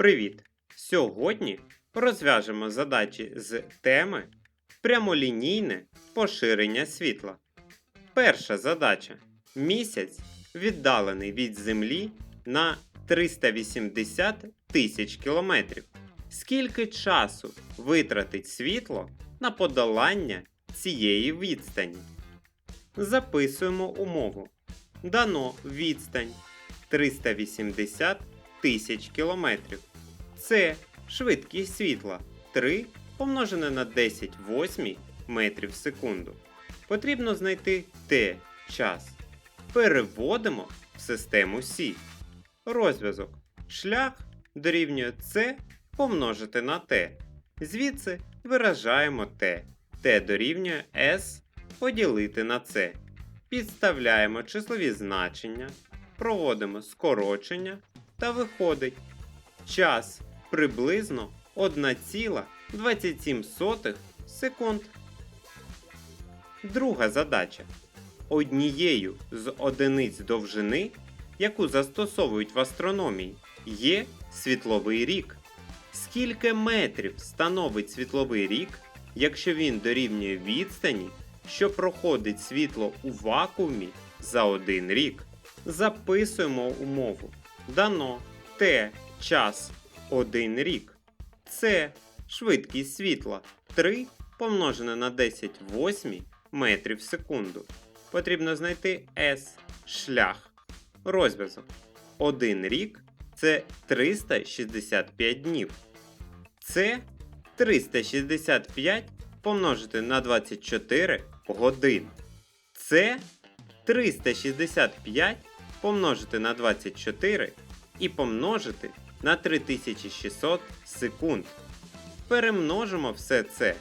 Привіт! Сьогодні розв'яжемо задачі з теми прямолінійне поширення світла. Перша задача. Місяць віддалений від Землі на 380 тисяч кілометрів. Скільки часу витратить світло на подолання цієї відстані? Записуємо умову. Дано відстань 380 тисяч кілометрів. Це швидкість світла 3 помножене на 10 восьмій метрів в секунду. Потрібно знайти t час. Переводимо в систему Сі. Розв'язок. Шлях дорівнює c помножити на t. Звідси виражаємо t. t дорівнює s поділити на c. Підставляємо числові значення, проводимо скорочення та виходить час приблизно 1,27 секунд. Друга задача. Однією з одиниць довжини, яку застосовують в астрономії, є світловий рік. Скільки метрів становить світловий рік, якщо він дорівнює відстані, що проходить світло у вакуумі за один рік? Записуємо умову. Дано Т час 1 рік. Це швидкість світла 3 помножене на 10 восьмій метрів в секунду. Потрібно знайти S шлях. Розв'язок. 1 рік це 365 днів. Це 365 помножити на 24 годин. Це 365 помножити на 24 і помножити на 3600 секунд. Перемножимо все це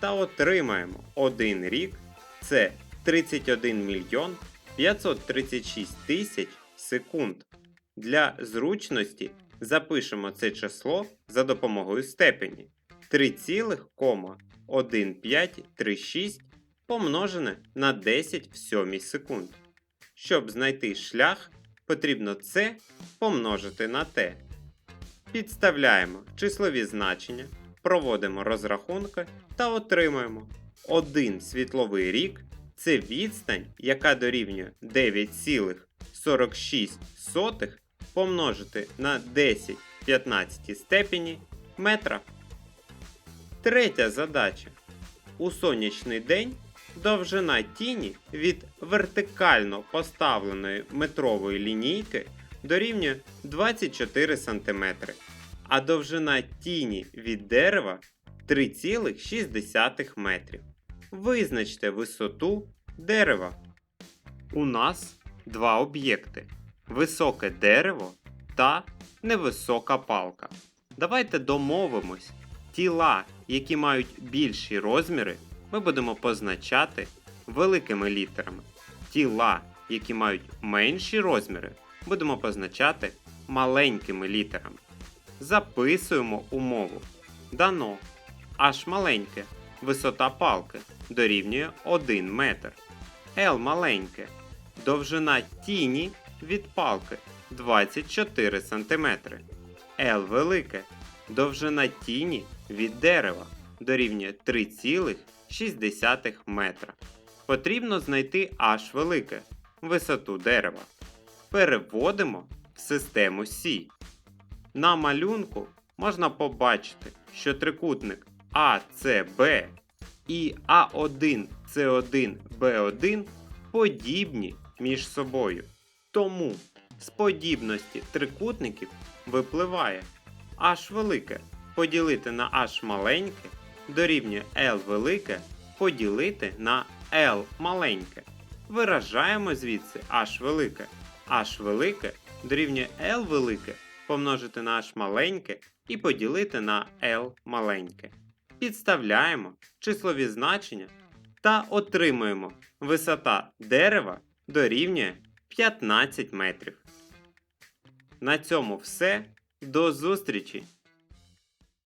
та отримаємо 1 рік це 31 мільйон 536 тисяч секунд. Для зручності запишемо це число за допомогою степені 3,1536 помножене на 10 в 7 секунд. Щоб знайти шлях, потрібно це помножити на t. Підставляємо числові значення, проводимо розрахунки та отримуємо 1 світловий рік це відстань, яка дорівнює 9,46 помножити на 10 15 степені метра. Третя задача. У сонячний день довжина тіні від вертикально поставленої метрової лінійки дорівнює 24 см, а довжина тіні від дерева 3,6 метрів. Визначте висоту дерева. У нас два об'єкти: високе дерево та невисока палка. Давайте домовимось. Тіла, які мають більші розміри, ми будемо позначати великими літерами. Тіла, які мають менші розміри, будемо позначати маленькими літерами. Записуємо умову. Дано H маленьке, висота палки дорівнює 1 метр. L маленьке, довжина тіні від палки 24 см. L велике, довжина тіні від дерева дорівнює 3,6 метра. Потрібно знайти H велике, висоту дерева. Переводимо в систему Сі. На малюнку можна побачити, що трикутник ACB і А1С1Б1 подібні між собою. Тому з подібності трикутників випливає H велике поділити на H маленьке дорівнює L велике поділити на L маленьке. Виражаємо звідси H велике. H велике дорівнює L велике помножити на H маленьке і поділити на L маленьке. Підставляємо числові значення та отримуємо висота дерева дорівнює 15 метрів. На цьому все. До зустрічі!